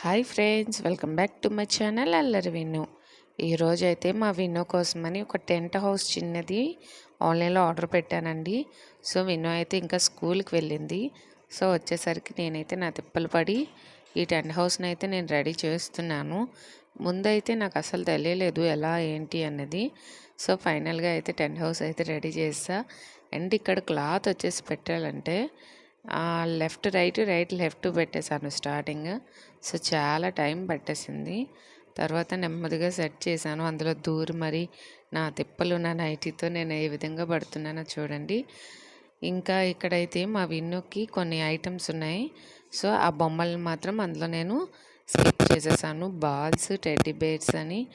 Hi friends welcome back to my channel Allari Vinnu ఈరోజు అయితే మా వినో కోసమని ఒక టెంట్ హౌస్ చిన్నది ఆన్లైన్లో ఆర్డర్ పెట్టానండి. సో వినో అయితే ఇంకా స్కూల్కి వెళ్ళింది. సో వచ్చేసరికి నేనైతే నా తిప్పలు పడి ఈ టెంట్ హౌస్ని అయితే నేను రెడీ చేస్తున్నాను. ముందైతే నాకు అసలు తెలియలేదు ఎలా ఏంటి అన్నది. సో ఫైనల్గా అయితే టెంట్ హౌస్ అయితే రెడీ చేస్తా అండ్ ఇక్కడ క్లాత్ వచ్చేసి పెట్టాలంటే లెఫ్ట్ రైట్ రైట్ లెఫ్ట్ పెట్టేశాను స్టార్టింగ్. సో చాలా టైం పట్టేసింది. తర్వాత నెమ్మదిగా సెట్ చేశాను. అందులో దూరి మరి నా తిప్పలు నా నైటీతో నేను ఏ విధంగా పడుతున్నానో చూడండి. ఇంకా ఇక్కడైతే మా విన్నుకి కొన్ని ఐటమ్స్ ఉన్నాయి. సో ఆ బొమ్మల్ని మాత్రం అందులో నేను స్కిప్ చేసేసాను. బాల్స్ టెడ్డీ బేర్స్ అని.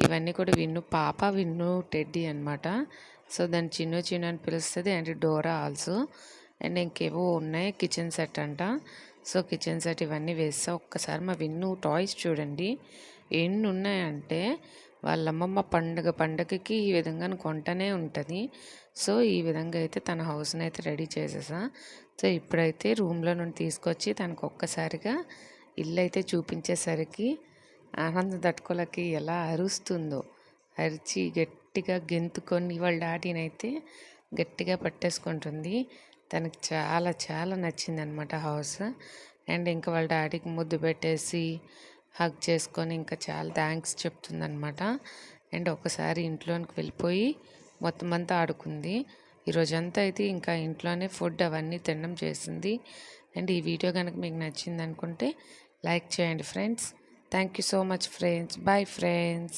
ఇవన్నీ కూడా విన్ను పాప విన్ను టెడ్డీ అనమాట సో దాన్ని చిన్న చిన్న అని పిలుస్తుంది. And Dora also. అండ్ ఇంకేవో ఉన్నాయి. కిచెన్ సెట్ అంట. సో కిచెన్ సెట్ ఇవన్నీ వేస్తా. ఒక్కసారి మా విన్ను టాయ్స్ చూడండి. ఎన్ని ఉన్నాయంటే వాళ్ళ అమ్మమ్మ పండుగ పండగకి ఈ విధంగా కొంటనే ఉంటుంది. సో ఈ విధంగా అయితే తన హౌస్ని అయితే రెడీ చేసేసా. సో ఇప్పుడైతే రూమ్లో నుండి తీసుకొచ్చి తనకు ఒక్కసారిగా ఇల్లు అయితే చూపించేసరికి ఆనందం తట్టుకోలేక ఎలా అరుస్తుందో. అరిచి గట్టిగా గెంతుకొని వాళ్ళ డాడీని అయితే గట్టిగా పట్టేసుకుంటుంది. తనకి చాలా చాలా నచ్చింది అనమాట హౌస్. అండ్ ఇంకా వాళ్ళ డాడీకి ముద్దు పెట్టేసి హగ్ చేసుకొని ఇంకా చాలా థ్యాంక్స్ చెప్తుందనమాట. అండ్ ఒకసారి ఇంట్లోనికి వెళ్ళిపోయి మొత్తం అంతా ఆడుకుంది. ఈరోజంతా అయితే ఇంకా ఇంట్లోనే ఫుడ్ అవన్నీ తినడం చేసింది. అండ్ ఈ వీడియో కనుక మీకు నచ్చింది అనుకుంటే లైక్ చేయండి friends. Thank you so much friends. Bye friends.